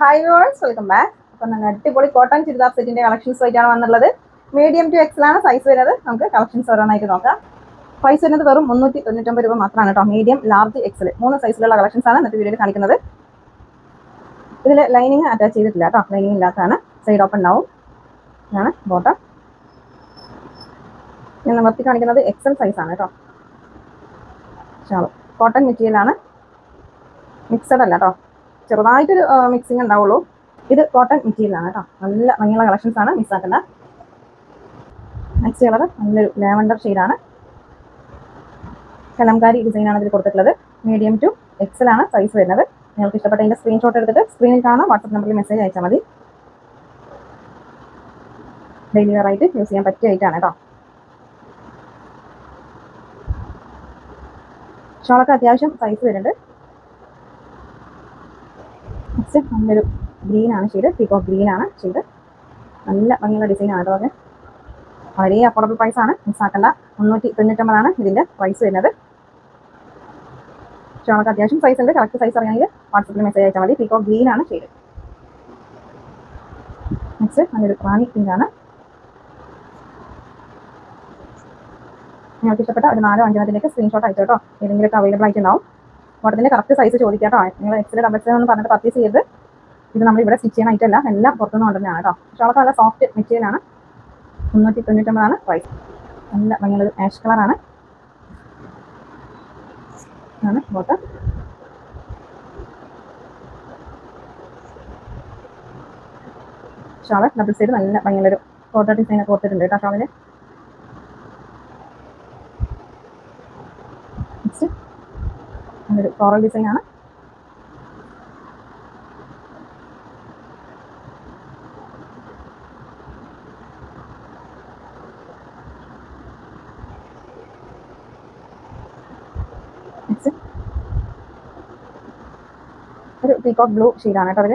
Hi verse welcome back അപ്പം നമ്മൾ അടിപൊളി കോട്ടൺ ചുരിദാർ സെറ്റിന്റെ കളക്ഷൻസ് ആയിട്ടാണ് വന്നുള്ളത്. മീഡിയം ടു എക്സൽ ആണ് സൈസ് വരുന്നത്. നമുക്ക് കളക്ഷൻസ് ഓരോന്നായിട്ട് നോക്കാം. പ്രൈസ് വരുന്നത് വെറും മുന്നൂറ്റി തൊണ്ണൂറ്റൊമ്പത് രൂപ മാത്രമാണ് കേട്ടോ. മീഡിയം ലാർജ് എക്സൽ മൂന്ന് സൈസിലുള്ള കളക്ഷൻസ് ആണ് ഇന്നത്തെ വീഡിയോയിൽ കാണിക്കുന്നത്. ഇതിൽ ലൈനിങ് അറ്റാച്ച് ചെയ്തിട്ടില്ല കേട്ടോ. ലൈനിങ് ഇല്ലാത്തതാണ്. സൈഡ് ഓപ്പൺ ഉണ്ടാവും ഇതാണ് ബോട്ടം ഞാൻ നിവർത്തി കാണിക്കുന്നത് എക്സൽ സൈസ് ആണ് കേട്ടോ. ഷാൾ കോട്ടൺ മെറ്റീരിയൽ ആണ്. മിക്സഡ് അല്ല കേട്ടോ. ചെറുതായിട്ടൊരു മിക്സിങ് ഉണ്ടാവുള്ളൂ. ഇത് കോട്ടൺ മെറ്റീരിയലാണ് കേട്ടോ നല്ല ഭംഗിയുള്ള കളക്ഷൻസ് ആണ് മിസ് ആക്കുന്നത് നെക്സ്റ്റ് കളർ നല്ലൊരു ലാവൻഡർ ഷെയ്ഡാണ് കലംകാരി ഡിസൈൻ ആണ് ഇതിൽ കൊടുത്തിട്ടുള്ളത്. മീഡിയം ടു എക്സൽ ആണ് സൈസ് വരുന്നത്. നിങ്ങൾക്ക് ഇഷ്ടപ്പെട്ട ഇതിന്റെ സ്ക്രീൻഷോട്ട് എടുത്തിട്ട് സ്ക്രീനിൽ കാണാം വാട്സപ്പ് നമ്പറിൽ മെസ്സേജ് അയച്ചാൽ മതി. ഡെയിലി വെയർ ആയിട്ട് യൂസ് ചെയ്യാൻ പറ്റിയ ഐറ്റാണ് കേട്ടോ ഷോളൊക്കെ അത്യാവശ്യം സൈസ് വരുന്നുണ്ട്. നെക്സ്റ്റ് നല്ലൊരു ഗ്രീൻ ആണ് ഷെയ്ഡ് പീക്കോ ഗ്രീൻ ആണ് ഷെയ്ഡ് നല്ല ഭംഗിയുള്ള ഡിസൈൻ ആണ് കേട്ടോ വളരെ അഫോർഡബിൾ പ്രൈസ് ആണ്. മിസ്സാക്കണ്ട മുന്നൂറ്റി തൊണ്ണൂറ്റൊമ്പതാണ് ഇതിന്റെ പ്രൈസ് വരുന്നത്. ഷോളൊക്കെ അത്യാവശ്യം സൈസ് ഉണ്ട്. കറക്റ്റ് സൈസ് അറിയാമെങ്കിൽ വാട്സപ്പിൽ മെസ്സേജ് അയച്ചാൽ മതി. പീക്കോ ഗ്രീൻ ആണ് ഷെയ്ഡ് നെക്സ്റ്റ് നല്ലൊരു റാണി പിങ്ക് ആണ്. നിങ്ങൾക്ക് ഇഷ്ടപ്പെട്ട ഒരു നാലോ അഞ്ചോ അതിലേക്ക് സ്ക്രീൻഷോട്ട് അയച്ചോട്ടോ ഏതെങ്കിലുമൊക്കെ അവൈലബിൾ ആയിട്ടുണ്ടാവും. ഉടനെ കറക്റ്റ് സൈസ് ചോദിക്കാം കേട്ടോ നിങ്ങൾ എക്സൽ ഡബിൾ എക്സൽ എന്ന് പറഞ്ഞിട്ട് പർച്ചേസ് ചെയ്ത് ഇത് നമ്മൾ ഇവിടെ സ്റ്റിച്ച് ഐറ്റമല്ല അല്ല. എല്ലാം പുറത്തുനിന്ന് കൊണ്ടുതന്നെയാണ് കേട്ടോ. പക്ഷേ അവർക്ക് നല്ല സോഫ്റ്റ് മെറ്റീരിയൽ ആണ്. മുന്നൂറ്റി തൊണ്ണൂറ്റൊമ്പതാണ് പ്രൈസ് നല്ല ഭംഗിയുള്ളൊരു ആഷ് കളറാണ് ആണ്. ബോട്ടം ഷാൾ ഡബിൾ സൈഡ് നല്ല ഭംഗിയുള്ളൊരു ഫോട്ടോ ഡിസൈൻ ഒക്കെ കൊടുത്തിട്ടുണ്ട് കേട്ടോ ഷാളിന്. നല്ലൊരു ഫ്ലോറൽ നെക്സ്റ്റ് ഒരു പീകോട്ട് ബ്ലൂ ഷെയ്ഡാണ് കേട്ടോ അതിൽ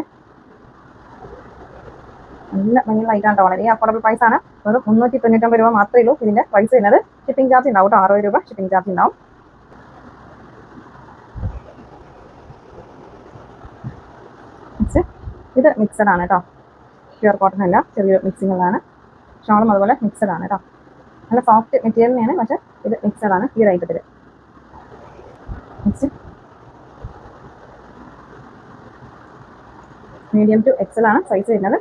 നല്ല മഞ്ഞ കേട്ടോ വളരെ അഫോർഡബിൾ പ്രൈസ് ആണ്. വെറും മുന്നൂറ്റി തൊണ്ണൂറ്റൊമ്പത് രൂപ മാത്രമേ ഉള്ളൂ. ഇതിന്റെ പ്രൈസ് വരുന്നത് ഷിപ്പിംഗ് ചാർജ് ഉണ്ടാവും കേട്ടോ. അറുപത് രൂപ ഷിപ്പിംഗ് ചാർജ് ഉണ്ടാവും. നെക്സ്റ്റ് ഇത് മിക്സഡ് ആണ് കേട്ടോ പ്യുവർ കോട്ടൺ അല്ല ചെറിയ മിക്സിങ്ങുള്ളതാണ് ഷോളും അതുപോലെ മിക്സഡ് ആണ് കേട്ടോ നല്ല സോഫ്റ്റ് മെറ്റീരിയൽ തന്നെയാണ് പക്ഷേ ഇത് മിക്സഡ് ആണ് ഈ ഒരു ഐറ്റത്തിൽ മീഡിയം ടു എക്സൽ ആണ് സൈസ് വരുന്നത്.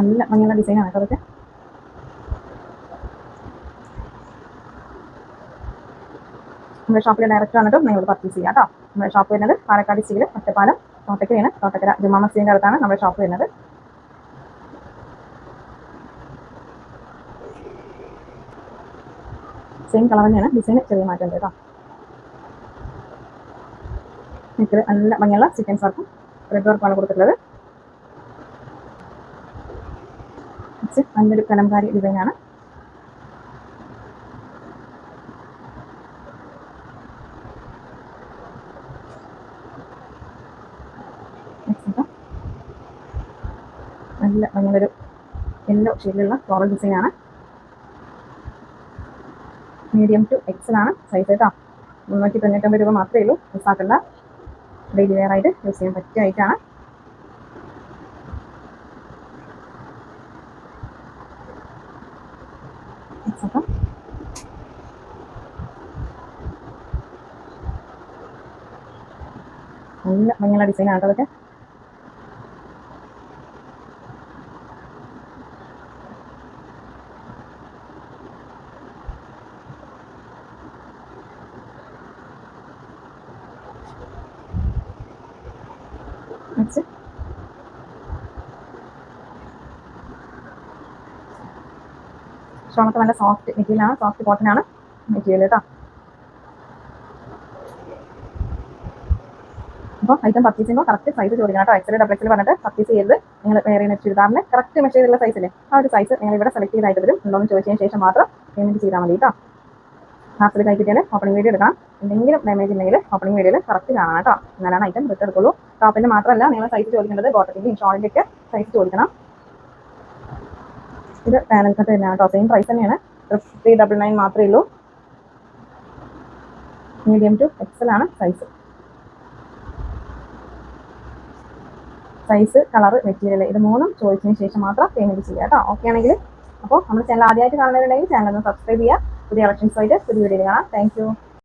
നല്ല ഭംഗിയുള്ള ഡിസൈനാണ് കേട്ടോ അതൊക്കെ. നമ്മുടെ ഷോപ്പിൽ ഡയറക്റ്റ് വന്നിട്ട് നിങ്ങൾ പർച്ചേസ് ചെയ്യാം കേട്ടോ. നമ്മുടെ ഷോപ്പ് വരുന്നത് പാലക്കാട് ഡിസ്ട്രിക്റ്റിൽ ഒറ്റപ്പാലം തോട്ടക്കരയാണ്. തോട്ടക്കര ജുമാ മസ്ജിദിന്റെ അടുത്താണ് നമ്മുടെ ഷോപ്പ് വരുന്നത്. സെയിം കളർ തന്നെയാണ്. ഡിസൈൻ ചെറിയ മാറ്റം കേട്ടോ. നെക്കിൽ നല്ല ഭംഗിയുള്ള ചിക്കൻ വർക്കും റെഡ് വർക്കാണ് കൊടുത്തിട്ടുള്ളത്. നെക്സ്റ്റ് നല്ലൊരു കലംകാരി ഡിസൈനാണ് നല്ല ഭംഗിയുള്ളൊരു യെല്ലോ ഷെയ്ഡിലുള്ള ഫ്ലോറൽ ഡിസൈനാണ് മീഡിയം ടു എക്സൽ ആണ് സൈസ് കേട്ടോ മുന്നൂറ്റി തൊണ്ണൂറ്റൊമ്പത് രൂപ മാത്രമേ ഉള്ളൂ. മിസ്സാക്കണ്ട ഡെയിലി വെയർ ആയിട്ട് യൂസ് ചെയ്യാൻ പറ്റിയ ഐറ്റാണ് അപ്പം നല്ല ഡിസൈൻ ആണ് അതൊക്കെ. നെക്സ്റ്റ് ഷോണൊക്കെ നല്ല സോഫ്റ്റ് മെറ്റീരിയൽ ആണ്. സോഫ്റ്റ് കോട്ടൺ ആണ് മെറ്റീരിയൽ കേട്ടോ അപ്പോൾ ഐറ്റം പർച്ചേസ് ചെയ്യുമ്പോൾ കറക്റ്റ് സൈസ് ചോദിക്കണം കേട്ടോ എക്സൽ ഡബിൾ എക്സൽ പറഞ്ഞിട്ട് പർച്ചേസ് ചെയ്ത് നിങ്ങൾ വേറെ ചുരിദാറിന് കറക്റ്റ് മെഷർ ചെയ്തുള്ള സൈസില്ലേ ആ ഒരു സൈസ് നിങ്ങൾ ഇവിടെ സെലക്ട് ചെയ്തായിട്ട് വരും. ഉണ്ടോ എന്ന് ചോദിച്ചതിന് ശേഷം മാത്രം പേയ്മെന്റ് ചെയ്താൽ മതി കേട്ടോ ലാസ്റ്റിൽ കൈ കിട്ടിയാൽ ഓപ്പണിംഗ് വീഡിയോ എടുക്കണം. എന്തെങ്കിലും ഡാമേജ് ഉണ്ടെങ്കിൽ ഓപ്പണിംഗ് വീഡിയോയിൽ കറക്റ്റ് കാണാം കേട്ടോ എന്നാലാണ് ഐറ്റം റിട്ടേൺ എടുക്കുള്ളൂ ടോപ്പിന്റെ മാത്രമല്ല നിങ്ങൾ സൈസ് ചോദിക്കേണ്ടത് ബോട്ടത്തിന്റെയും ഷോളിന്റെ ഒക്കെ സൈസ് ചോദിക്കണം. ഇത് പാനൽ കട്ട് തന്നെയാണ് കേട്ടോ. സെയിം പ്രൈസ് തന്നെയാണ്. ത്രീ ഡബിൾ നയൻ മാത്രമേ ഉള്ളൂ. മീഡിയം ടു എക്സൽ ആണ് സൈസ് സൈസ് കളർ മെറ്റീരിയൽ ഇത് മൂന്നും ചോദിച്ചതിന് ശേഷം മാത്രം പേയ്മെന്റ് ചെയ്യുക കേട്ടോ. ഓക്കെ ആണെങ്കിൽ. അപ്പോൾ നമ്മുടെ ചാനൽ ആദ്യമായിട്ട് കാണുന്നവരുണ്ടെങ്കിൽ ചാനൽ ഒന്ന് സബ്സ്ക്രൈബ് ചെയ്യുക. പുതിയ കളക്ഷൻസ് ആയിട്ട് പുതിയ വീഡിയോ കാണാം. താങ്ക്